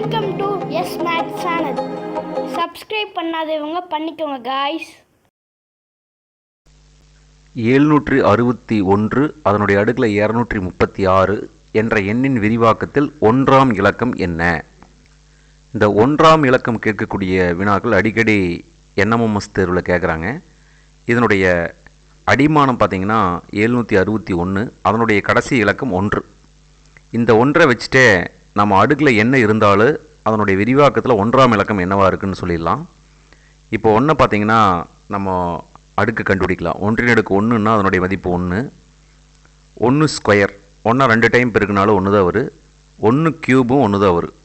Welcome to S math channel subscribe பண்ணாதவங்க பண்ணிக்கோங்க guys எழுநூற்றி அறுபத்தி ஒன்று அதனுடைய அடுக்கில் இரநூற்றி முப்பத்தி ஆறு என்ற எண்ணின் விரிவாக்கத்தில் ஒன்றாம் இலக்கம் என்ன? இந்த ஒன்றாம் இலக்கம் கேட்கக்கூடிய வினாக்கள் அடிக்கடி என்எம்எம்எஸ் தேர்வில் கேட்குறாங்க இதனுடைய அடிமானம் பார்த்தீங்கன்னா எழுநூற்றி அறுபத்தி ஒன்று அதனுடைய கடைசி இலக்கம் ஒன்று. இந்த ஒன்றை வச்சுட்டே நம்ம அடுக்கில் என்ன இருந்தாலும் அதனுடைய விரிவாக்கத்தில் ஒன்றாம் இலக்கம் என்னவாக இருக்குன்னு சொல்லிடலாம். இப்போ ஒன்று பார்த்தீங்கன்னா நம்ம அடுக்கு கண்டுபிடிக்கலாம். ஒன்றின் அடுக்கு ஒன்றுன்னா அதனுடைய மதிப்பு ஒன்று ஒன்று ஸ்கொயர். ஒன்றா ரெண்டு டைம் பெருக்குனாலும் ஒன்று தான் வரும் ஒன்று க்யூபும் ஒன்று தான் வரும்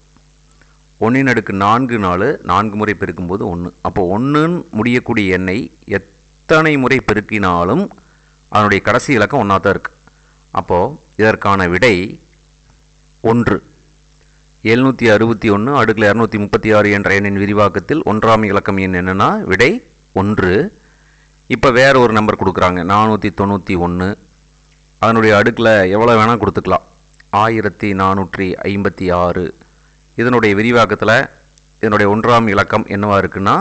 ஒன்றின் அடுக்கு நான்கு நாலு நான்கு முறை பெருக்கும்போது ஒன்று அப்போ ஒன்றுன்னு முடியக்கூடிய எண்ணை எத்தனை முறை பெருக்கினாலும் அதனுடைய கடைசி இலக்கம் ஒன்றா தான் இருக்குது அப்போது இதற்கான விடை ஒன்று. எழுநூற்றி அறுபத்தி ஒன்று அடுக்கில் இரநூத்தி முப்பத்தி ஆறு என்ற எண்ணின் விரிவாக்கத்தில் ஒன்றாம் இலக்கம் எண் என்னென்னா விடை ஒன்று. இப்போ வேறு ஒரு நம்பர் கொடுக்குறாங்க நானூற்றி தொண்ணூற்றி ஒன்று அதனுடைய அடுக்கில் எவ்வளோ வேணால் கொடுத்துக்கலாம். ஆயிரத்தி நானூற்றி ஐம்பத்தி ஆறு. இதனுடைய விரிவாக்கத்தில் இதனுடைய ஒன்றாம் இலக்கம் என்னவாக இருக்குன்னா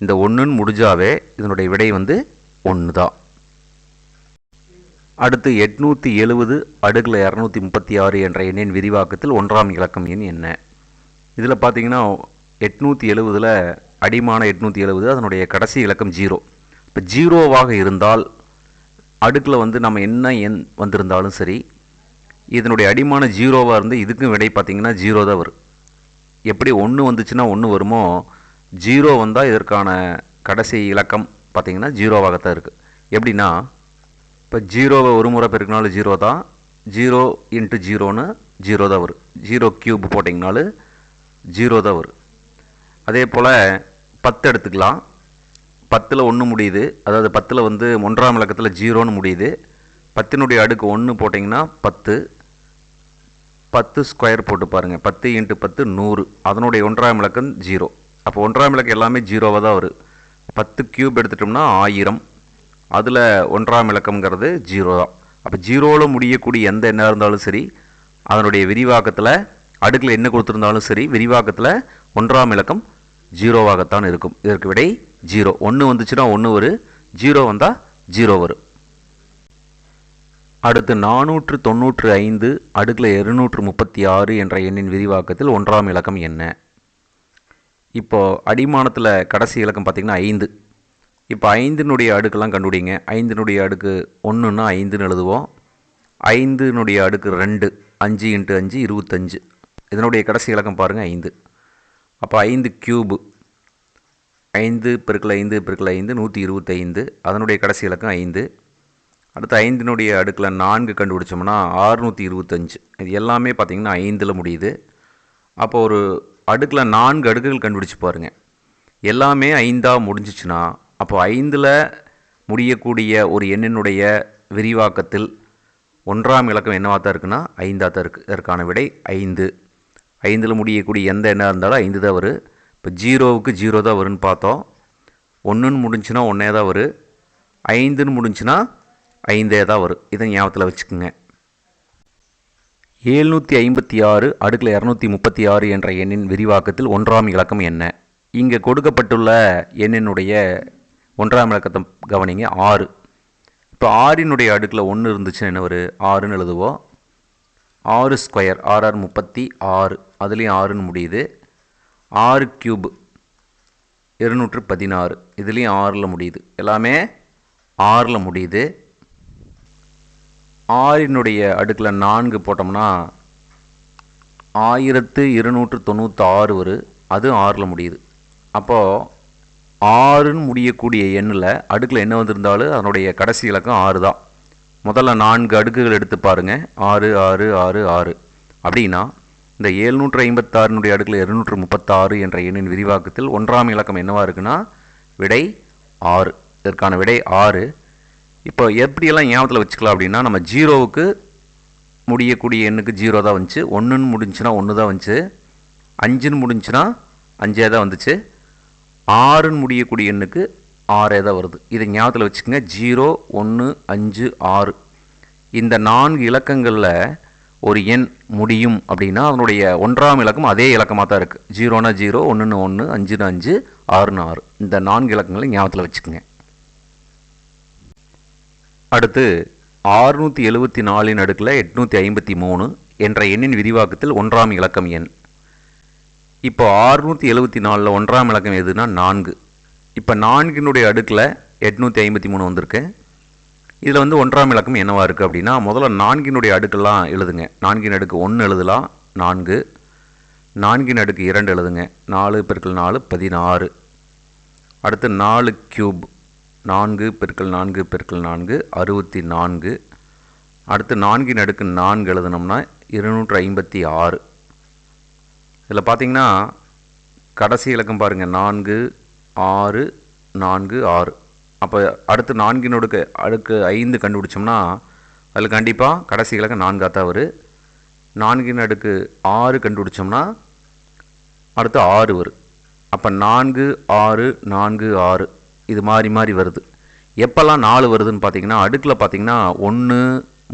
இந்த ஒன்றுன்னு முடிஞ்சாவே இதனுடைய விடை வந்து ஒன்று தான் அடுத்து எட்நூற்றி எழுபது அடுக்கில் இரநூத்தி முப்பத்தி ஆறு என்ற எண்ணின் விரிவாக்கத்தில் ஒன்றாம் இலக்கம் எண் என்ன? இதில் பார்த்தீங்கன்னா எட்நூற்றி எழுபதில் அடிமான எட்நூற்றி எழுபது அதனுடைய கடைசி இலக்கம் ஜீரோ. இப்போ ஜீரோவாக இருந்தால் அடுக்கில் வந்து நம்ம என்ன எண் வந்திருந்தாலும் சரி இதனுடைய அடிமான ஜீரோவாக இருந்து இதுக்கும் விடை பார்த்தீங்கன்னா ஜீரோ தான் வரும். எப்படி ஒன்று வந்துச்சுன்னா ஒன்று வருமோ ஜீரோ வந்தால் இதற்கான கடைசி இலக்கம் பார்த்திங்கன்னா ஜீரோவாகத்தான் இருக்குது எப்படின்னா இப்போ ஜீரோவை ஒரு முறை பெருக்கினாலும் ஜீரோ தான். ஜீரோ இன்ட்டு ஜீரோன்னு ஜீரோ தான் வரும். ஜீரோ க்யூப் போட்டிங்கனாலும் ஜீரோ தான் வரும். அதே போல் பத்து எடுத்துக்கலாம். பத்தில் ஒன்று முடியுது. அதாவது பத்தில் வந்து ஒன்றாம் இலக்கத்தில் ஜீரோன்னு முடியுது. பத்தினுடைய அடுக்கு ஒன்று போட்டிங்கன்னா பத்து. பத்து ஸ்கொயர் போட்டு பாருங்கள் பத்து இன்ட்டு பத்து நூறு. அதனுடைய ஒன்றாம் இலக்கம் ஜீரோ. அப்போ ஒன்றாம் இலக்கம் எல்லாமே ஜீரோவாக தான் வரும். பத்து க்யூப் எடுத்துட்டோம்னா ஆயிரம். அதில் ஒன்றாம் இலக்கம்ங்கிறது ஜீரோ தான். அப்போ ஜீரோவில் முடியக்கூடிய எந்த எண்ணாக இருந்தாலும் சரி அதனுடைய விரிவாக்கத்தில் அடுக்கில் என்ன கொடுத்துருந்தாலும் சரி விரிவாக்கத்தில் ஒன்றாம் இலக்கம் ஜீரோவாகத்தான் இருக்கும். இதற்கு விடை ஜீரோ. ஒன்று வந்துச்சுன்னா ஒன்று வரும் ஜீரோ வந்தால் ஜீரோ வரும் அடுத்து நானூற்று தொண்ணூற்று ஐந்து அடுக்கில் இருநூற்று முப்பத்தி ஆறு என்ற எண்ணின் விரிவாக்கத்தில் ஒன்றாம் இலக்கம் என்ன? இப்போது அடிமானத்தில் கடைசி இலக்கம் பார்த்திங்கன்னா ஐந்து. இப்போ ஐந்தினுடைய அடுக்கெல்லாம் கண்டுபிடிங்க. ஐந்தினுடைய அடுக்கு ஒன்றுன்னா ஐந்துன்னு எழுதுவோம். ஐந்தினுடைய அடுக்கு ரெண்டு அஞ்சு இன்ட்டு அஞ்சு இருபத்தஞ்சு. இதனுடைய கடைசி இலக்கம் பாருங்கள் ஐந்து. அப்போ ஐந்து க்யூபு ஐந்து பெருக்கல் ஐந்து பெருக்கல் ஐந்து நூற்றி இருபத்தைந்து. அதனுடைய கடைசி இலக்கம் ஐந்து. அடுத்து ஐந்தினுடைய அடுக்கில் நான்கு கண்டுபிடிச்சோம்னா ஆறுநூற்றி இருபத்தஞ்சு. இது எல்லாமே பார்த்திங்கன்னா ஐந்தில் முடியுது. அப்போ ஒரு அடுக்கில் நான்கு அடுக்குகள் கண்டுபிடிச்சு பாருங்கள் எல்லாமே ஐந்தாக முடிஞ்சிச்சுன்னா அப்போ ஐந்தில் முடியக்கூடிய ஒரு எண்ணினுடைய விரிவாக்கத்தில் ஒன்றாம் இலக்கம் என்னவாக தான் இருக்குன்னா ஐந்தாக தான் இருக்குது இதற்கான விடை ஐந்து. ஐந்தில் முடியக்கூடிய எந்த எண்ணாக இருந்தாலும் ஐந்து தான் வரும். இப்போ ஜீரோவுக்கு ஜீரோ தான் வரும்னு பார்த்தோம். ஒன்றுன்னு முடிஞ்சுன்னா ஒன்றே தான் வரும். ஐந்துன்னு முடிஞ்சுன்னா ஐந்தே தான் வரும். இதை ஞாபகத்தில் வச்சுக்கோங்க. ஏழ்நூற்றி ஐம்பத்தி ஆறு அடுக்கில் இரநூத்தி முப்பத்தி ஆறு என்ற எண்ணின் விரிவாக்கத்தில் ஒன்றாம் இலக்கம் என்ன? இங்கே கொடுக்கப்பட்டுள்ள எண்ணினுடைய ஒன்றாம் இலக்கத்தை கவனிங்க ஆறு. இப்போ ஆறினுடைய அடுக்கில் ஒன்று இருந்துச்சுன்னா என்ன ஒரு ஆறுன்னு எழுதுவோம் ஆறு ஸ்கொயர் ஆர்ஆர் முப்பத்தி ஆறு. அதுலேயும் ஆறுன்னு முடியுது. ஆறு க்யூப் இருநூற்று பதினாறு. இதுலேயும் ஆறில் முடியுது. எல்லாமே ஆறில் முடியுது. ஆறினுடைய அடுக்கில் நான்கு போட்டோம்னா ஆயிரத்து இருநூற்று தொண்ணூற்றி ஆறு வரும் அது ஆறில் முடியுது. அப்போது ஆறுன்னு முடியக்கூடிய எண்ணில் அடுக்கில் என்ன வந்திருந்தாலும் அதனுடைய கடைசி இலக்கம் ஆறு தான். முதல்ல நான்கு அடுக்குகள் எடுத்து பாருங்கள் ஆறு ஆறு ஆறு ஆறு. அப்படின்னா இந்த ஏழ்நூற்று ஐம்பத்தாறுனுடைய அடுக்கில் இருநூற்று முப்பத்தாறு என்ற எண்ணின் விரிவாக்கத்தில் ஒன்றாம் இலக்கம் என்னவாக இருக்குன்னா விடை ஆறு. இதற்கான விடை ஆறு. இப்போ எப்படியெல்லாம் ஞாபகத்தில் வச்சுக்கலாம் அப்படின்னா நம்ம ஜீரோவுக்கு முடியக்கூடிய எண்ணுக்கு ஜீரோ தான் வந்துச்சு. ஒன்றுன்னு முடிஞ்சுன்னா ஒன்று தான் வந்துச்சு. அஞ்சுன்னு முடிஞ்சுன்னா அஞ்சே தான் வந்துச்சு. ஆறுன்னு முடியக்கூடிய எண்ணுக்கு ஆறே தான் வருது. இதை ஞாபகத்தில் வச்சுக்கோங்க. ஜீரோ ஒன்று அஞ்சு ஆறு. இந்த நான்கு இலக்கங்களில் ஒரு எண் முடியும் அப்படின்னா அதனுடைய ஒன்றாம் இலக்கம் அதே இலக்கமாக தான் இருக்குது ஜீரோனா ஜீரோ ஒன்றுன்னு ஒன்று அஞ்சுன்னு அஞ்சு ஆறுன்னு ஆறு. இந்த நான்கு இலக்கங்களை ஞாபகத்தில் வச்சுக்கோங்க. அடுத்து ஆறுநூற்றி எழுபத்தி நாலின் அடுக்கில் எட்நூற்றி ஐம்பத்தி மூணு என்ற எண்ணின் விரிவாக்கத்தில் ஒன்றாம் இலக்கம் எண். இப்போ ஆறுநூற்றி எழுபத்தி நாலில் ஒன்றாம் இலக்கம் எதுனா நான்கு. இப்போ நான்கினுடைய அடுக்கில் எட்நூற்றி ஐம்பத்தி மூணு வந்திருக்கு. இதில் வந்து ஒன்றாம் இலக்கம் என்னவாக இருக்குது அப்படின்னா முதல்ல நான்கினுடைய அடுக்கெல்லாம் எழுதுங்க. நான்கின் அடுக்கு ஒன்று எழுதலாம் நான்கு. நான்கின் அடுக்கு இரண்டு எழுதுங்க. நாலு பெருக்கள் நாலு பதினாறு. அடுத்து நாலு கியூப் நான்கு பெருக்கள் நான்கு பெருக்கள் நான்கு அறுபத்தி நான்கு. அடுத்து நான்கின் அடுக்கு நான்கு எழுதுனோம்னா இருநூற்று ஐம்பத்தி ஆறு. இதில் பார்த்தீங்கன்னா கடைசி இலக்கம் பாருங்கள் நான்கு ஆறு நான்கு ஆறு. அப்போ அடுத்து நான்கினுடுக்கு அடுக்கு ஐந்து கண்டுபிடிச்சோம்னா அதில் கண்டிப்பாக கடைசி இலக்கம் நான்காக தான் வரும். நான்கின் அடுக்கு ஆறு கண்டுபிடிச்சோம்னா அடுத்து ஆறு வரும். அப்போ நான்கு ஆறு நான்கு ஆறு. இது மாறி மாறி வருது. எப்போல்லாம் நாலு வருதுன்னு பார்த்தீங்கன்னா அடுக்கில் பார்த்தீங்கன்னா ஒன்று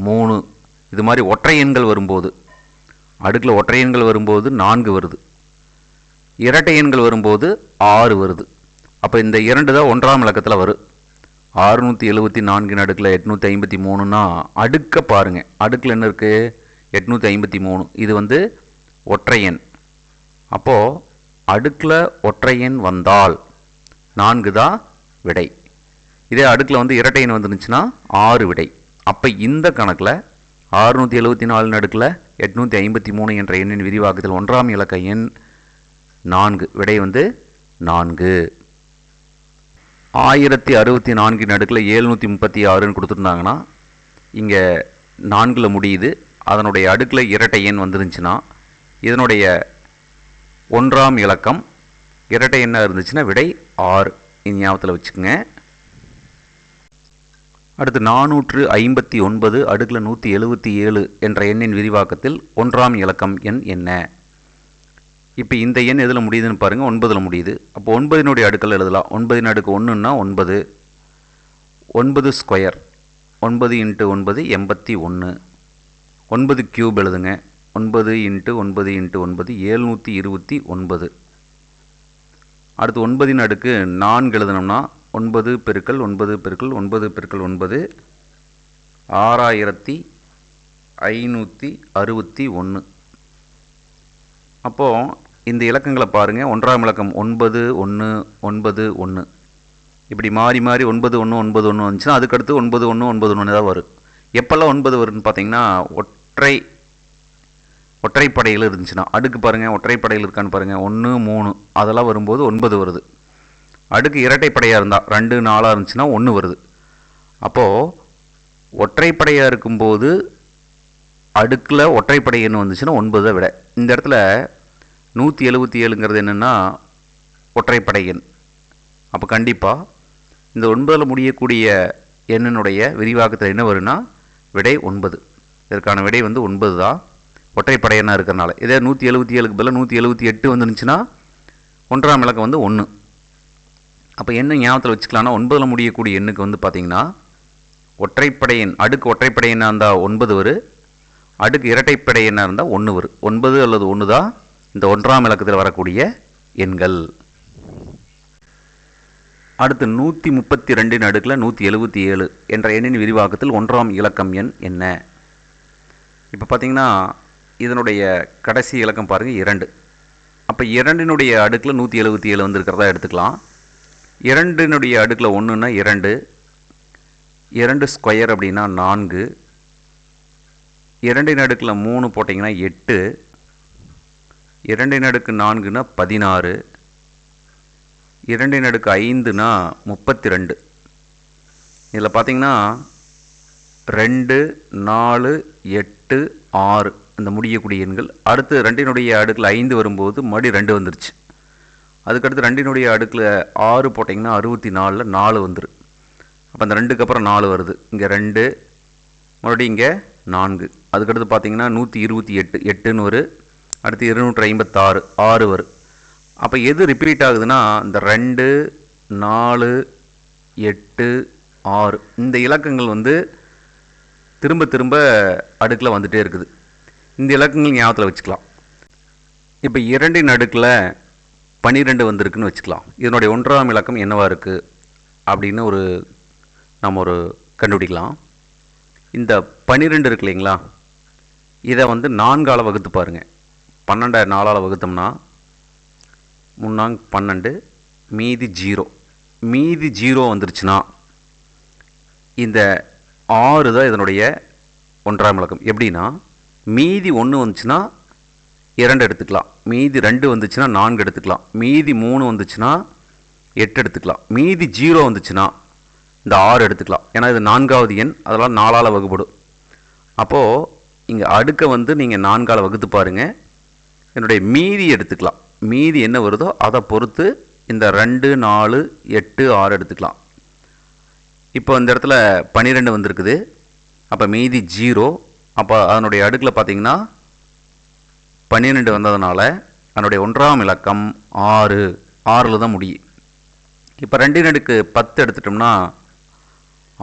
மூணு. இது மாதிரி ஒற்றை எண்கள் வரும்போது அடுக்கில் ஒற்றையன்கள் வரும்போது நான்கு வருது. இரட்டை எண்கள் வரும்போது ஆறு வருது. அப்போ இந்த இரண்டு தான் ஒன்றாம் இலக்கத்தில் வரும் ஆறுநூற்றி எழுபத்தி நான்கின் அடுக்கில் எட்நூற்றி ஐம்பத்தி மூணுன்னா அடுக்க பாருங்கள் அடுக்கில் என்ன இருக்குது எட்நூற்றி ஐம்பத்தி மூணு. இது வந்து ஒற்றையன் அப்போது அடுக்கில் ஒற்றையன் வந்தால் நான்கு தான் விடை. இதே அடுக்கில் வந்து இரட்டையன் வந்துருந்துச்சுன்னா ஆறு விடை. அப்போ இந்த கணக்கில் ஆறுநூற்றி எழுபத்தி நாலு நடுக்கில் எட்நூற்றி ஐம்பத்தி மூணு என்ற எண்ணின் விரிவாக்கத்தில் ஒன்றாம் இலக்க எண் நான்கு. விடை வந்து நான்கு. ஆயிரத்தி அறுபத்தி நான்கின் அடுக்கில் ஏழ்நூற்றி முப்பத்தி ஆறுன்னு கொடுத்துருந்தாங்கன்னா இங்கே நான்கில் முடியுது. அதனுடைய அடுக்கில் இரட்டை எண் வந்துருந்துச்சுன்னா இதனுடைய ஒன்றாம் இலக்கம் இரட்டை எண்ணாக இருந்துச்சுன்னா விடை ஆறு. ஞாபகத்தில் வச்சுக்கோங்க. அடுத்து நானூற்று ஐம்பத்தி ஒன்பது அடுக்கில் நூற்றி எழுபத்தி ஏழு என்ற எண்ணின் விரிவாக்கத்தில் ஒன்றாம் இலக்கம் எண் என்ன? இப்போ இந்த எண் எதில் முடியுதுன்னு பாருங்கள் ஒன்பதில் முடியுது. அப்போ ஒன்பதினுடைய அடுக்கல் எழுதலாம். ஒன்பதின் அடுக்கு ஒன்றுன்னா ஒன்பது. ஒன்பது ஸ்கொயர். ஒன்பது இன்ட்டு ஒன்பது எண்பத்தி ஒன்று. ஒன்பது கியூப் எழுதுங்க. ஒன்பது இன்ட்டு ஒன்பது இன்ட்டு ஒன்பது ஏழ்நூற்றி இருபத்தி ஒன்பது. அடுத்து ஒன்பதின் அடுக்கு நான்கு எழுதணும்னா ஒன்பது பெருக்கல் ஒன்பது பெருக்கல் ஒன்பது பெருக்கல் ஒன்பது ஆறாயிரத்தி ஐநூற்றி அறுபத்தி ஒன்று அப்போது இந்த இலக்கங்களை பாருங்கள் ஒன்றாம் இலக்கம் ஒன்பது ஒன்று ஒன்பது ஒன்று இப்படி மாறி மாறி ஒன்பது ஒன்று ஒன்பது ஒன்று வந்துச்சுன்னா அதுக்கடுத்து ஒன்பது ஒன்று ஒன்பது ஒன்று தான் வரும். எப்போல்லாம் ஒன்பது வரும்னு பார்த்தீங்கன்னா ஒற்றை ஒற்றைப்படையில் இருந்துச்சுன்னா அடுக்கு பாருங்கள் ஒற்றைப்படையில் இருக்கான்னு பாருங்கள் ஒன்று மூணு அதெல்லாம் வரும்போது ஒன்பது வருது. அடுக்கு இரட்டைப்படையாக இருந்தால் ரெண்டு நாளாக இருந்துச்சுன்னா ஒன்று வருது. அப்போது ஒற்றைப்படையாக இருக்கும்போது அடுக்கில் ஒற்றைப்படை எண் வந்துச்சுன்னா ஒன்பதை விட. இந்த இடத்துல நூற்றி எழுபத்தி ஏழுங்கிறது என்னென்னா ஒற்றைப்படை எண். அப்போ கண்டிப்பாக இந்த ஒன்பதில் முடியக்கூடிய எண்ணினுடைய விரிவாக்கத்தில் என்ன வரும்னா விடை ஒன்பது. இதற்கான விடை வந்து ஒன்பது தான். ஒற்றைப்படையனாக இருக்கிறனால. இதே நூற்றி எழுபத்தி ஏழுக்கு பதிலாக நூற்றி எழுபத்தி எட்டு வந்துருந்துச்சுன்னா ஒன்றாம் இலக்கம் வந்து ஒன்று அப்போ என்ன ஞாபகத்தில் வச்சுக்கலாம்னா ஒன்பதில் முடியக்கூடிய எண்ணுக்கு வந்து பார்த்திங்கன்னா ஒற்றைப்படையின் அடுக்கு ஒற்றைப்படையினாக இருந்தால் ஒன்பது வரும் அடுக்கு இரட்டைப்படையினாக இருந்தால் ஒன்று வரும் ஒன்பது அல்லது ஒன்று தான் இந்த ஒன்றாம் இலக்கத்தில் வரக்கூடிய எண்கள். அடுத்து நூற்றி முப்பத்தி ரெண்டின் அடுக்கில் நூற்றி எழுபத்தி ஏழு என்ற எண்ணின் விரிவாக்கத்தில் ஒன்றாம் இலக்கம் எண் என்ன? இப்போ பார்த்தீங்கன்னா இதனுடைய கடைசி இலக்கம் பாருங்கள் இரண்டு. அப்போ இரண்டினுடைய அடுக்கில் நூற்றி எழுபத்தி ஏழு வந்திருக்கிறதா எடுத்துக்கலாம். இரண்டினுடைய அடுக்கில் ஒன்றுன்னா இரண்டு. இரண்டு ஸ்கொயர் அப்படின்னா நான்கு. இரண்டின் அடுக்கில் மூணு போட்டிங்கன்னா எட்டு. இரண்டின் அடுக்கு நான்குனா பதினாறு. இரண்டின் அடுக்கு ஐந்துனா முப்பத்தி ரெண்டு இதில் பார்த்தீங்கன்னா ரெண்டு நாலு எட்டு ஆறு. இந்த முடியக்கூடிய எண்கள். அடுத்து ரெண்டினுடைய அடுக்கில் ஐந்து வரும்போது மறுபடியும் ரெண்டு வந்துருச்சு. அதுக்கடுத்து ரெண்டினுடைய அடுக்கில் ஆறு போட்டிங்கன்னா அறுபத்தி நாலில் நாலு வந்துடும் அப்போ அந்த ரெண்டுக்கு அப்புறம் நாலு வருது. இங்கே ரெண்டு மறுபடியும் இங்கே நான்கு. அதுக்கடுத்து பார்த்தீங்கன்னா நூற்றி இருபத்தி எட்டு எட்டுன்னு வரும் அடுத்து இருநூற்றி ஐம்பத்தாறு ஆறு வரும் அப்போ எது ரிப்பீட் ஆகுதுன்னா இந்த ரெண்டு நாலு எட்டு ஆறு. இந்த இலக்கங்கள் வந்து திரும்ப திரும்ப அடுக்கில் வந்துகிட்டே இருக்குது. இந்த இலக்கங்கள் ஞாபகத்தில் வச்சுக்கலாம். இப்போ இரண்டின் அடுக்கில் பன்னிரெண்டு வந்திருக்குன்னு வச்சுக்கலாம். இதனுடைய ஒன்றாம் இலக்கம் என்னவாக இருக்குது அப்படின்னு ஒரு நம்ம ஒரு கண்டுபிடிக்கலாம். இந்த பன்னிரெண்டு இருக்கு இல்லைங்களா? இதை வந்து நான்கால் வகுத்து பாருங்கள் பன்னெண்டை நாலால் வகுத்தோம்னா முன்னாங் பன்னெண்டு மீதி ஜீரோ. மீதி ஜீரோ வந்துருச்சுன்னா இந்த ஆறு தான் இதனுடைய ஒன்றாம் இலக்கம். எப்படின்னா மீதி ஒன்று வந்துச்சுன்னா இரண்டு எடுத்துக்கலாம். மீதி ரெண்டு வந்துச்சுன்னா நான்கு எடுத்துக்கலாம். மீதி மூணு வந்துச்சுன்னா எட்டு எடுத்துக்கலாம். மீதி ஜீரோ வந்துச்சுன்னா இந்த ஆறு எடுத்துக்கலாம். ஏன்னா இது நான்காவது எண் அதெல்லாம் நாலால் வகுப்படும் அப்போது இங்கே அடுக்கை வந்து நீங்கள் நான்கால் வகுத்து பாருங்கள் என்னுடைய மீதி எடுத்துக்கலாம். மீதி என்ன வருதோ அதை பொறுத்து இந்த ரெண்டு நாலு எட்டு ஆறு எடுத்துக்கலாம். இப்போ இந்த இடத்துல பன்னிரெண்டு வந்திருக்குது. அப்போ மீதி ஜீரோ. அப்போ அதனுடைய அடுக்கில் பார்த்தீங்கன்னா பன்னிரெண்டு வந்ததுனால அதனுடைய ஒன்றாம் இலக்கம் ஆறு ஆறில் தான் முடியும் இப்போ ரெண்டின் அடுக்கு பத்து எடுத்துட்டோம்னா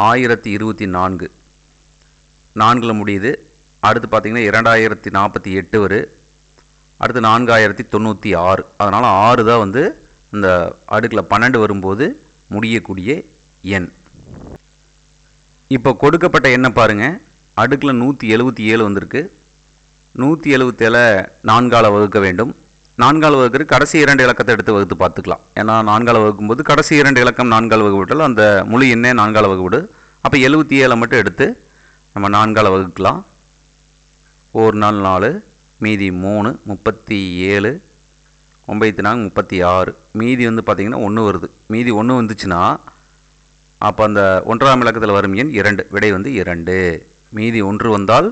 ஆயிரத்தி இருபத்தி நான்கு. நான்கில் முடியுது. அடுத்து பார்த்திங்கன்னா இரண்டாயிரத்தி நாற்பத்தி எட்டு வரும் அடுத்து நான்காயிரத்தி தொண்ணூற்றி ஆறு. அதனால் ஆறு தான் வந்து இந்த அடுக்கில் பன்னெண்டு வரும்போது முடியக்கூடிய எண். இப்போ கொடுக்கப்பட்ட எண்ணை பாருங்கள் அடுக்கில் நூற்றி எழுபத்தி ஏழு வந்திருக்கு. நூற்றி எழுபத்தேழை நான்கால வகுக்க வேண்டும். நான்கால் வகுக்கிற கடைசி இரண்டு இலக்கத்தை எடுத்து வகுத்து பார்த்துக்கலாம். ஏன்னா நான்கால் வகுக்கும்போது கடைசி இரண்டு இலக்கம் நான்கால் வகுப்பிட்டால் அந்த முழு எண்ணே நான்கால் வகுப்பிடு. அப்போ எழுபத்தி ஏழை மட்டும் எடுத்து நம்ம நான்கால் வகுக்கலாம். ஒரு நாள் நாலு மீதி மூணு முப்பத்தி ஏழு ஒம்பத்தி நான்கு முப்பத்தி ஆறு மீதி வந்து பார்த்திங்கன்னா ஒன்று வருது. மீதி ஒன்று வந்துச்சுன்னா அப்போ அந்த ஒன்றாம் இலக்கத்தில் வரும் எண் இரண்டு. விடை வந்து இரண்டு. மீதி ஒன்று வந்தால்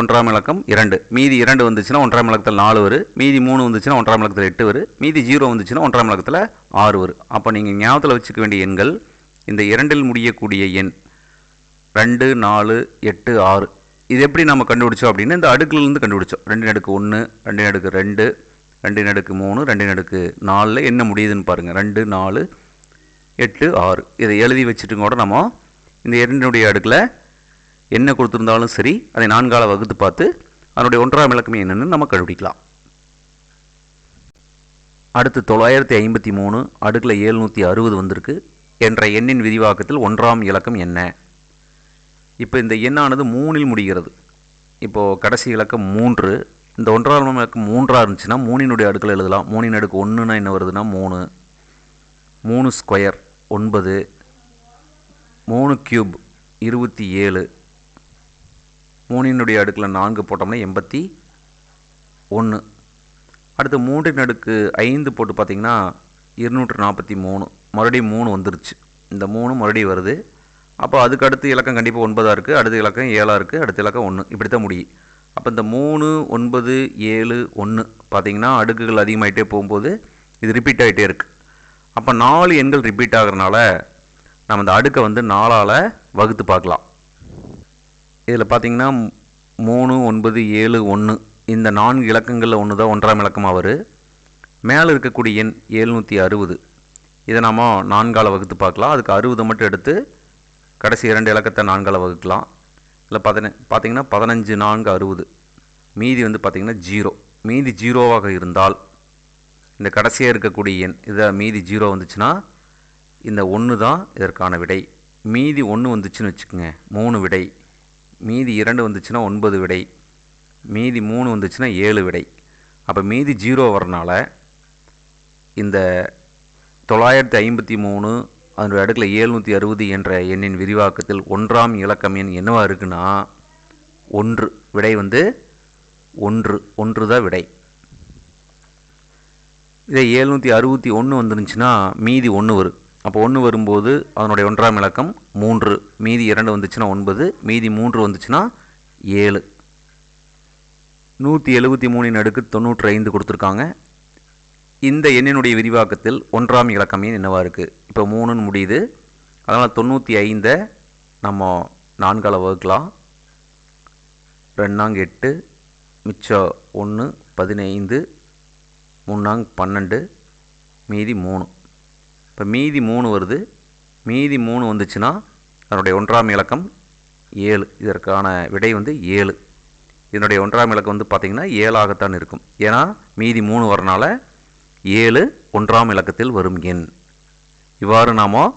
ஒன்றாம் இலக்கம் இரண்டு. மீதி இரண்டு வந்துச்சுன்னா ஒன்றாம் இலக்கத்தில் நாலு வரும் மீதி மூணு வந்துச்சுன்னா ஒன்றாம் இலக்கத்தில் எட்டு வரும் மீதி ஜீரோ வந்துச்சுன்னா ஒன்றாம் இலக்கத்தில் ஆறு வரும் அப்போ நீங்கள் ஞாபகத்தில் வச்சுக்க வேண்டிய எண்கள் இந்த இரண்டில் முடியக்கூடிய எண் ரெண்டு நாலு எட்டு ஆறு. இது எப்படி நம்ம கண்டுபிடிச்சோம் அப்படின்னா இந்த அடுக்குலேருந்து கண்டுபிடிச்சோம். ரெண்டு நடுக்கு ஒன்று ரெண்டு நடுக்கு ரெண்டு ரெண்டு நடுக்கு மூணு ரெண்டு நடுக்கு நாலில் என்ன முடியுதுன்னு பாருங்கள் ரெண்டு நாலு எட்டு ஆறு. இதை எழுதி வச்சுட்டு கூட நம்ம இந்த இரண்டினுடைய அடுக்கில் என்ன கொடுத்துருந்தாலும் சரி அதை நான்கால வகுத்து பார்த்து அதனுடைய ஒன்றாம் இலக்கம் என்னென்னு நம்ம கண்டுபிடிக்கலாம். அடுத்து தொள்ளாயிரத்தி ஐம்பத்தி மூணு அடுக்கில் ஏழ்நூற்றி அறுபது வந்திருக்கு. என்ற எண்ணின் விரிவாக்கத்தில் ஒன்றாம் இலக்கம் என்ன? இப்போ இந்த எண்ணானது மூணில் முடிகிறது. இப்போது கடைசி இலக்கம் மூன்று. இந்த ஒன்றாம் இலக்கம் மூன்றாக இருந்துச்சுன்னா மூணினுடைய அடுக்கில் எழுதலாம். மூணின் அடுக்கு ஒன்றுனா என்ன வருதுன்னா மூணு. மூணு ஸ்கொயர் ஒன்பது. மூணு கியூப் இருபத்தி ஏழு. மூணினுடைய அடுக்கில் நான்கு போட்டோம்னா எண்பத்தி ஒன்று அடுத்து மூன்றின் அடுக்கு ஐந்து போட்டு பார்த்தீங்கன்னா இருநூற்று நாற்பத்தி மூணு. மறுபடியும் மூணு வந்துருச்சு. இந்த மூணு மறுபடியும் வருது. அப்போ அதுக்கு அடுத்து இலக்கம் கண்டிப்பாக ஒன்பதாக இருக்குது அடுத்த இலக்கம் ஏழாக இருக்குது அடுத்த இலக்கம் ஒன்று இப்படி தான் முடியும் அப்போ இந்த மூணு ஒன்பது ஏழு ஒன்று பார்த்தீங்கன்னா அடுக்குகள் அதிகமாகிட்டே போகும்போது இது ரிப்பீட் ஆகிட்டே இருக்குது அப்போ நாலு எண்கள் ரிப்பீட் ஆகிறனால நம்ம இந்த அடுக்கை வந்து நாலால் வகுத்து பார்க்கலாம். இதில் பார்த்தீங்கன்னா மூணு ஒன்பது ஏழு ஒன்று. இந்த நான்கு இலக்கங்களில் ஒன்று தான் ஒன்றாம் இலக்கமாக வரும் மேலே இருக்கக்கூடிய எண் எழுநூற்றி அறுபது. இதை நாம் நான்கால் வகுத்து பார்க்கலாம். அதுக்கு அறுபது மட்டும் எடுத்து கடைசி இரண்டு இலக்கத்தை நான்கால வகுக்கலாம். இல்லை பதின பார்த்தீங்கன்னா பதினஞ்சு நான்கு அறுபது. மீதி வந்து பார்த்திங்கன்னா ஜீரோ. மீதி ஜீரோவாக இருந்தால் இந்த கடைசியாக இருக்கக்கூடிய எண் இதை மீதி ஜீரோ வந்துச்சுன்னா இந்த ஒன்று தான் இதற்கான விடை. மீதி ஒன்று வந்துச்சுன்னு வச்சுக்கோங்க. மூணு விடை. மீதி இரண்டு வந்துச்சுன்னா ஒன்பது விடை. மீதி மூணு வந்துச்சுன்னா ஏழு விடை. அப்போ மீதி ஜீரோ வரனால இந்த தொள்ளாயிரத்தி ஐம்பத்தி மூணு அதனுடைய அடுக்கில் ஏழ்நூற்றி அறுபது என்ற எண்ணின் விரிவாக்கத்தில் ஒன்றாம் இலக்கம் எண் என்னவாக இருக்குன்னா ஒன்று. விடை வந்து ஒன்று. ஒன்று தான் விடை. இதே ஏழ்நூற்றி அறுபத்தி ஒன்று வந்துருந்துச்சுன்னா மீதி ஒன்று வரும். அப்போ ஒன்று வரும்போது அதனுடைய ஒன்றாம் இலக்கம் மூன்று மீதி இரண்டு வந்துச்சுன்னா ஒன்பது மீதி மூன்று வந்துச்சுன்னா ஏழு. நூற்றி எழுபத்தி மூணின் அடுக்கு தொண்ணூற்றி ஐந்து கொடுத்துருக்காங்க. இந்த எண்ணினுடைய விரிவாக்கத்தில் ஒன்றாம் இலக்கமே என்னவாக இருக்குது இப்போ மூணுன்னு முடியுது. அதனால் தொண்ணூற்றி ஐந்தை நம்ம நான்கால வகுக்கலாம். ரெண்டாங்க எட்டு மிச்சம் ஒன்று பதினைந்து மூணாங்க பன்னெண்டு மீதி மூணு. இப்போ மீதி மூணு வருது. மீதி மூணு வந்துச்சுன்னா அதனுடைய ஒன்றாம் இலக்கம் ஏழு. இதற்கான விடை வந்து ஏழு. இதனுடைய ஒன்றாம் இலக்கம் வந்து பார்த்திங்கன்னா ஏழாகத்தான் இருக்கும். ஏன்னா மீதி மூணு வரனால ஏழு ஒன்றாம் இலக்கத்தில் வரும் எண். இவ்வாறு நாம்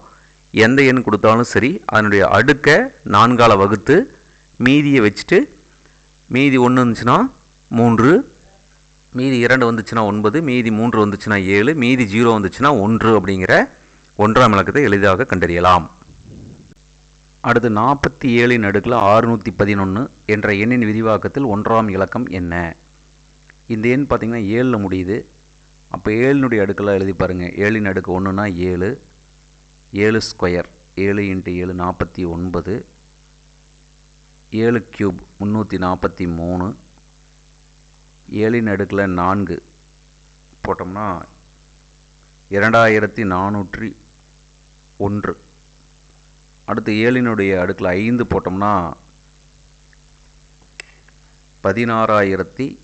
எந்த எண் கொடுத்தாலும் சரி அதனுடைய அடுக்கை நான்கால வகுத்து மீதியை வச்சுட்டு மீதி ஒன்று இருந்துச்சுன்னா மூன்று மீதி இரண்டு வந்துச்சுன்னா ஒன்பது மீதி மூன்று வந்துச்சுன்னா ஏழு மீதி ஜீரோ வந்துச்சுன்னா ஒன்று அப்படிங்கிற ஒன்றாம் இலக்கத்தை எளிதாக கண்டறியலாம். அடுத்து நாற்பத்தி ஏழின் அடுக்கில் ஆறுநூற்றி பதினொன்று என்ற எண்ணின் விரிவாக்கத்தில் ஒன்றாம் இலக்கம் என்ன? இந்த எண் பார்த்திங்கன்னா ஏழில் முடியுது. அப்போ ஏழினுடைய அடுக்கெல்லாம் எழுதி பாருங்கள் ஏழின் அடுக்கு ஒன்றுனா ஏழு ஏழு ஸ்கொயர் ஏழு இன்ட்டு ஏழு நாற்பத்தி ஒன்பது ஏழு க்யூப் முந்நூற்றி நாற்பத்தி மூணு ஏழின் அடுக்கில் நான்கு போட்டோம்னா இரண்டாயிரத்தி நானூற்றி ஒன்று. அடுத்து ஏழினுடைய அடுக்கில் ஐந்து போட்டோம்னா பதினாறாயிரத்தி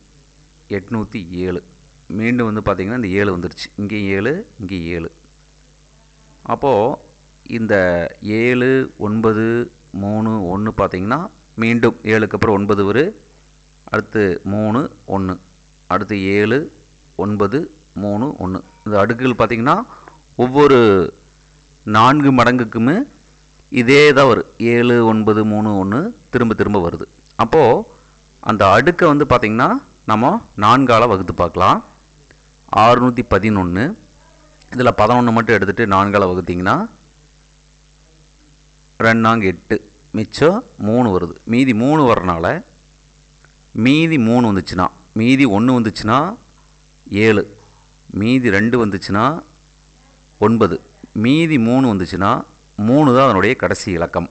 எட்நூற்றி ஏழு. மீண்டும் வந்து பார்த்திங்கன்னா இந்த ஏழு வந்துருச்சு. இங்கே ஏழு இங்கே ஏழு. அப்போது இந்த ஏழு ஒன்பது மூணு ஒன்று பார்த்திங்கன்னா மீண்டும் ஏழுக்கு அப்புறம் ஒன்பது ஒரு அடுத்து மூணு ஒன்று அடுத்து ஏழு ஒன்பது மூணு ஒன்று இந்த அடுக்குகள் பார்த்திங்கன்னா ஒவ்வொரு நான்கு மடங்குக்குமே இதே தான் வரும். ஏழு ஒன்பது மூணு ஒன்று திரும்ப திரும்ப வருது. அப்போது அந்த அடுக்கை வந்து பார்த்திங்கன்னா நம்ம நான்கால வகுத்து பார்க்கலாம். ஆறுநூற்றி பதினொன்று இதில் பதினொன்று மட்டும் எடுத்துகிட்டு நான்கால வகுத்திங்கன்னா ரெண்டாங்க எட்டு. மிச்சம் மூணு வருது. மீதி மூணு வரனால மீதி மூணு வந்துச்சுன்னா மீதி ஒன்று வந்துச்சுன்னா ஏழு. மீதி ரெண்டு வந்துச்சுன்னா ஒன்பது. மீதி மூணு வந்துச்சுன்னா மூணு தான் அதனுடைய கடைசி இலக்கம்.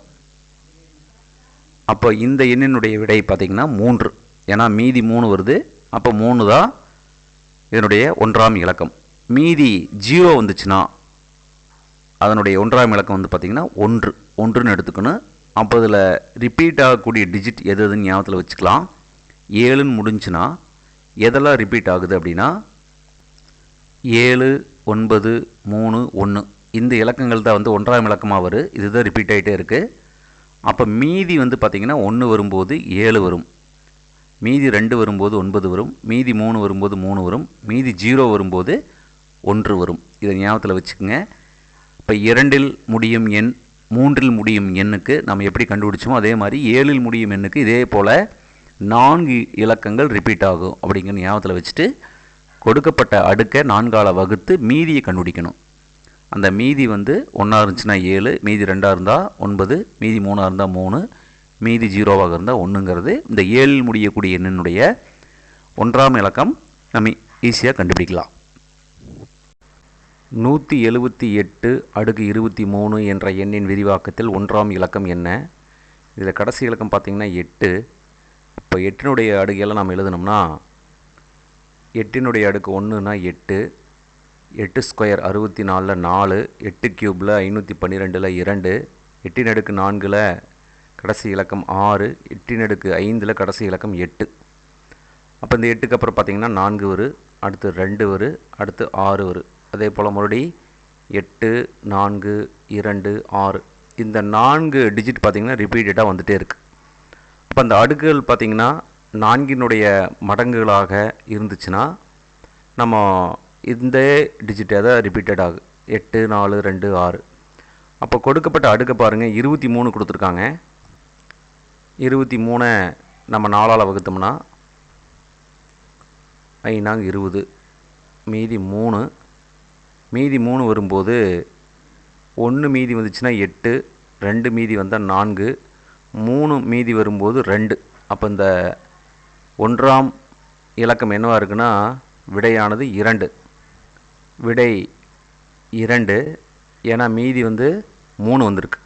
அப்போ இந்த எண்ணினுடைய விடை பார்த்திங்கன்னா மூன்று. ஏன்னா மீதி மூணு வருது. அப்போ மூணு தான் இதனுடைய ஒன்றாம் இலக்கம். மீதி ஜீரோ வந்துச்சுன்னா அதனுடைய ஒன்றாம் இலக்கம் வந்து பார்த்திங்கன்னா ஒன்று. ஒன்றுன்னு எடுத்துக்கணும். அப்போ இதில் ரிப்பீட் ஆகக்கூடிய டிஜிட் எது எதுன்னு ஞாபகத்தில் வச்சுக்கலாம். ஏழுன்னு முடிஞ்சுன்னா எதெல்லாம் ரிப்பீட் ஆகுது அப்படின்னா ஏழு ஒன்பது மூணு ஒன்று இந்த இலக்கங்கள் தான் வந்து ஒன்றாம் இலக்கமாக வரும் இதுதான் ரிப்பீட் ஆகிட்டே இருக்குது அப்போ மீதி வந்து பார்த்திங்கன்னா ஒன்று வரும்போது ஏழு வரும். மீதி ரெண்டு வரும்போது ஒன்பது வரும். மீதி மூணு வரும்போது மூணு வரும். மீதி ஜீரோ வரும்போது ஒன்று வரும். இதை ஞாபகத்தில் வச்சுக்கோங்க. இப்போ இரண்டில் முடியும் எண் மூன்றில் முடியும் எண்ணுக்கு நம்ம எப்படி கண்டுபிடிச்சோமோ அதே மாதிரி ஏழில் முடியும் எண்ணுக்கு இதே போல் நான்கு இலக்கங்கள் ரிப்பீட் ஆகும். அப்படிங்கிற ஞாபகத்தில் வச்சுட்டு கொடுக்கப்பட்ட அடுக்கை நான்கால வகுத்து மீதியை கண்டுபிடிக்கணும். அந்த மீதி வந்து ஒன்றா இருந்துச்சுன்னா ஏழு மீதி ரெண்டாக இருந்தால் ஒன்பது மீதி மூணாக இருந்தால் மூணு மீதி ஜீரோவாக இருந்தால் ஒன்றுங்கிறது இந்த ஏழில் முடியக்கூடிய எண்ணினுடைய ஒன்றாம் இலக்கம் நம்ம ஈஸியாக கண்டுபிடிக்கலாம். நூற்றி எழுபத்தி எட்டு அடுக்கு இருபத்தி மூணு என்ற எண்ணின் விரிவாக்கத்தில் ஒன்றாம் இலக்கம் என்ன? இதில் கடைசி இலக்கம் பார்த்திங்கன்னா எட்டு. இப்போ எட்டினுடைய அடுக்கையெல்லாம் நம்ம எழுதணும்னா எட்டினுடைய அடுக்கு ஒன்றுனா எட்டு எட்டு ஸ்கொயர் அறுபத்தி நாலில் நாலு எட்டு க்யூப்பில் ஐநூற்றி பன்னிரெண்டில் இரண்டு எட்டின் அடுக்கு நான்கில் கடைசி இலக்கம் ஆறு எட்டின் அடுக்கு ஐந்தில் கடைசி இலக்கம் எட்டு. அப்போ இந்த எட்டுக்கு அப்புறம் பார்த்திங்கன்னா நான்கு வரு அடுத்து ரெண்டு வரும் அடுத்து ஆறு வரும் அதே போல் மறுபடி எட்டு நான்கு இரண்டு ஆறு. இந்த நான்கு டிஜிட் பார்த்திங்கன்னா ரிப்பீட்டடாக வந்துகிட்டே இருக்குது இப்போ அந்த அடுக்குகள் பார்த்திங்கன்னா நான்கினுடைய மடங்குகளாக இருந்துச்சுன்னா நம்ம இந்த டிஜிட்டை தான் ரிப்பீட்டட் ஆகும் எட்டு நாலு ரெண்டு ஆறு. அப்போ கொடுக்கப்பட்ட அடுக்கை பாருங்கள் இருபத்தி மூணு கொடுத்துருக்காங்க. இருபத்தி மூணை நம்ம நாலால் வகுத்தோம்னா ஐநாங்க இருபது மீதி மூணு. மீதி மூணு வரும்போது ஒன்று மீதி வந்துச்சுன்னா எட்டு ரெண்டு மீதி வந்தால் நான்கு. மூணு மீதி வரும்போது ரெண்டு. அப்போ இந்த ஒன்றாம் இலக்கம் என்னவாக இருக்குன்னா விடையானது இரண்டு. விடை இரண்டு. ஏன்னா மீதி வந்து மூணு வந்திருக்கு.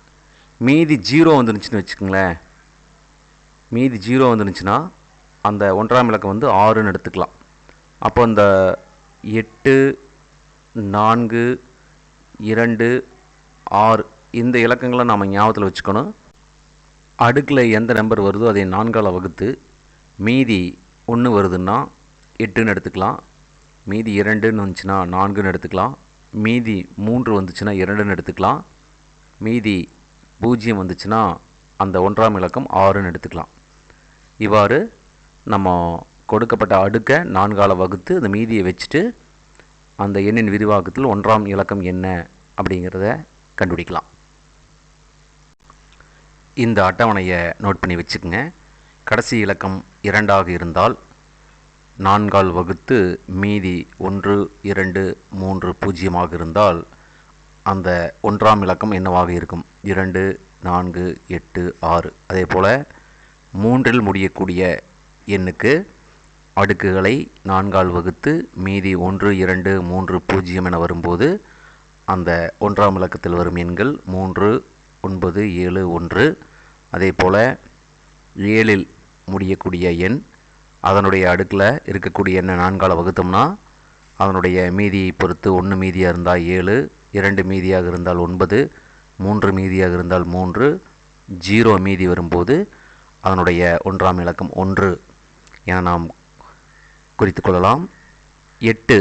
மீதி ஜீரோ வந்துருந்துச்சுன்னு வச்சுக்கோங்களேன். மீதி ஜீரோ வந்துருந்துச்சுன்னா அந்த ஒன்றாம் இலக்கம் வந்து ஆறுன்னு எடுத்துக்கலாம். அப்போ அந்த எட்டு நான்கு இரண்டு ஆறு இந்த இலக்கங்களை நாம் ஞாபகத்தில் வச்சுக்கணும். அடுக்கில் எந்த நம்பர் வருதோ அதை நான்கால் வகுத்து மீதி ஒன்று வருதுன்னா எட்டுன்னு எடுத்துக்கலாம். மீதி இரண்டுன்னு வந்துச்சுன்னா நான்குன்னு எடுத்துக்கலாம். மீதி மூன்று வந்துச்சுன்னா இரண்டுன்னு எடுத்துக்கலாம். மீதி பூஜ்ஜியம் வந்துச்சுன்னா அந்த ஒன்றாம் இலக்கம் ஆறுன்னு எடுத்துக்கலாம். இவ்வாறு நம்ம கொடுக்கப்பட்ட அடுக்கை நான்கால வகுத்து அந்த மீதியை வச்சுட்டு அந்த எண்ணின் விரிவாக்கத்தில் ஒன்றாம் இலக்கம் என்ன அப்படிங்கிறத கண்டுபிடிக்கலாம். இந்த அட்டவணையை நோட் பண்ணி வச்சுக்கோங்க. கடைசி இலக்கம் இரண்டாக இருந்தால் நான்கால் வகுத்து மீதி ஒன்று இரண்டு மூன்று பூஜ்ஜியமாக இருந்தால் அந்த ஒன்றாம் இலக்கம் என்னவாக இருக்கும்? இரண்டு நான்கு எட்டு ஆறு. அதே போல் மூன்றில் முடியக்கூடிய எண்ணுக்கு அடுக்குகளை நான்கால் வகுத்து மீதி ஒன்று இரண்டு மூன்று பூஜ்ஜியம் என வரும்போது அந்த ஒன்றாம் இலக்கத்தில் வரும் எண்கள் மூன்று ஒன்பது ஏழு ஒன்று. அதே போல் ஏழில் முடியக்கூடிய எண் அதனுடைய அடுக்கில் இருக்கக்கூடிய எண்ணை நான்கால வகுத்தோம்னா அதனுடைய மீதியை பொறுத்து ஒன்று மீதியாக இருந்தால் ஏழு இரண்டு மீதியாக இருந்தால் ஒன்பது மூன்று மீதியாக இருந்தால் மூன்று ஜீரோ மீதி வரும்போது அதனுடைய ஒன்றாம் இலக்கம் ஒன்று என நாம் குறித்து கொள்ளலாம். எட்டு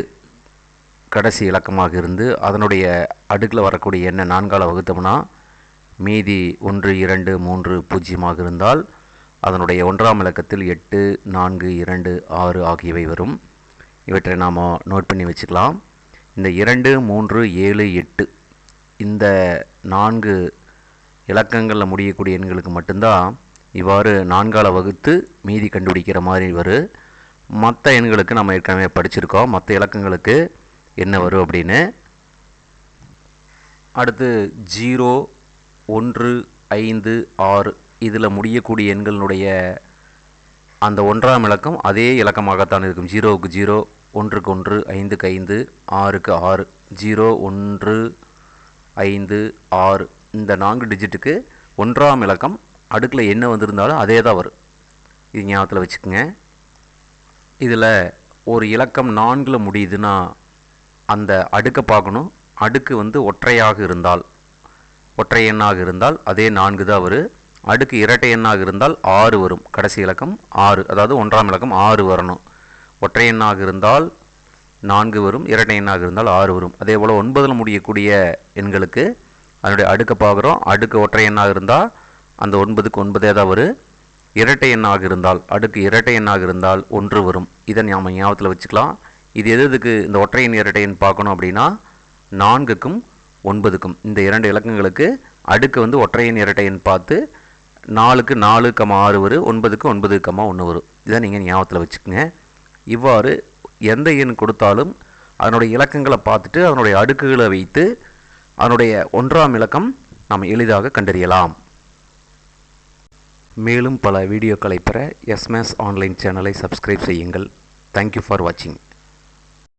கடைசி இலக்கமாக இருந்து அதனுடைய அடுக்கில் வரக்கூடிய எண்ணை நான்கால வகுத்தோம்னா மீதி ஒன்று இரண்டு மூன்று பூஜ்ஜியமாக இருந்தால் அதனுடைய ஒன்றாம் இலக்கத்தில் எட்டு நான்கு இரண்டு ஆறு ஆகியவை வரும். இவற்றை நாம் நோட் பண்ணி வச்சுக்கலாம். இந்த இரண்டு மூன்று ஏழு எட்டு இந்த நான்கு இலக்கங்களில் முடியக்கூடிய எண்களுக்கு மட்டும்தான் இவ்வாறு நான்கால வகுத்து மீதி கண்டுபிடிக்கிற மாதிரி வரும் மற்ற எண்களுக்கு நம்ம ஏற்கனவே படிச்சிருக்கோம். மற்ற இலக்கங்களுக்கு என்ன வரும் அப்படின்னு. அடுத்து ஜீரோ ஒன்று ஐந்து ஆறு இதில் முடியக்கூடிய எண்களினுடைய அந்த ஒன்றாம் இலக்கம் அதே இலக்கமாகத்தான் இருக்கும். ஜீரோவுக்கு ஜீரோ ஒன்றுக்கு ஒன்று ஐந்துக்கு ஐந்து ஆறுக்கு ஆறு ஜீரோ ஒன்று ஐந்து ஆறு இந்த நான்கு டிஜிட்டுக்கு ஒன்றாம் இலக்கம் அடுக்கில் என்ன வந்திருந்தாலும் அதே தான் வரும். இது ஞாபகத்தில் வச்சுக்கோங்க. இதில் ஒரு இலக்கம் நான்கில் முடியுதுன்னா அந்த அடுக்கை பார்க்கணும். அடுக்கு வந்து ஒற்றையாக இருந்தால் ஒற்றை எண்ணாக இருந்தால் அதே நான்கு தான் வரும். அடுக்கு இரட்டை எண்ணாக இருந்தால் ஆறு வரும். கடைசி இலக்கம் ஆறு அதாவது ஒன்றாம் இலக்கம் ஆறு வரணும். ஒற்றை எண்ணாக இருந்தால் நான்கு வரும். இரட்டை எண்ணாக இருந்தால் ஆறு வரும். அதே போல் ஒன்பதில் முடியக்கூடிய எண்களுக்கு அதனுடைய அடுக்கை பார்க்குறோம் அடுக்கு ஒற்றை எண்ணாக இருந்தால் அந்த ஒன்பதுக்கு ஒன்பதே தான் வரும். இரட்டை எண்ணாக இருந்தால் அடுக்கு இரட்டை எண்ணாக இருந்தால் ஒன்று வரும். இதை நாம் ஞாபகத்தில் வச்சுக்கலாம். இது எது எதுக்கு இந்த ஒற்றை எண் இரட்டை எண் பார்க்கணும் அப்படின்னா நான்குக்கும் ஒன்பதுக்கும். இந்த இரண்டு இலக்கங்களுக்கு அடுக்கு வந்து ஒற்றையன் இரட்டையன் பார்த்து நாலுக்கு நாலு கமா ஆறு வரும் ஒன்பதுக்கு ஒன்பது கமா ஒன்று வரும். இதை நீங்கள் ஞாபகத்தில் வச்சுக்கோங்க. இவ்வாறு எந்த எண் கொடுத்தாலும் அதனுடைய இலக்கங்களை பார்த்துட்டு அதனுடைய அடுக்குகளை வைத்து அதனுடைய ஒன்றாம் இலக்கம் நாம் எளிதாக கண்டறியலாம். மேலும் பல வீடியோக்களை பெற எஸ்எம்எஸ் ஆன்லைன் சேனலை சப்ஸ்கிரைப் செய்யுங்கள். தேங்க்யூ ஃபார் வாட்சிங்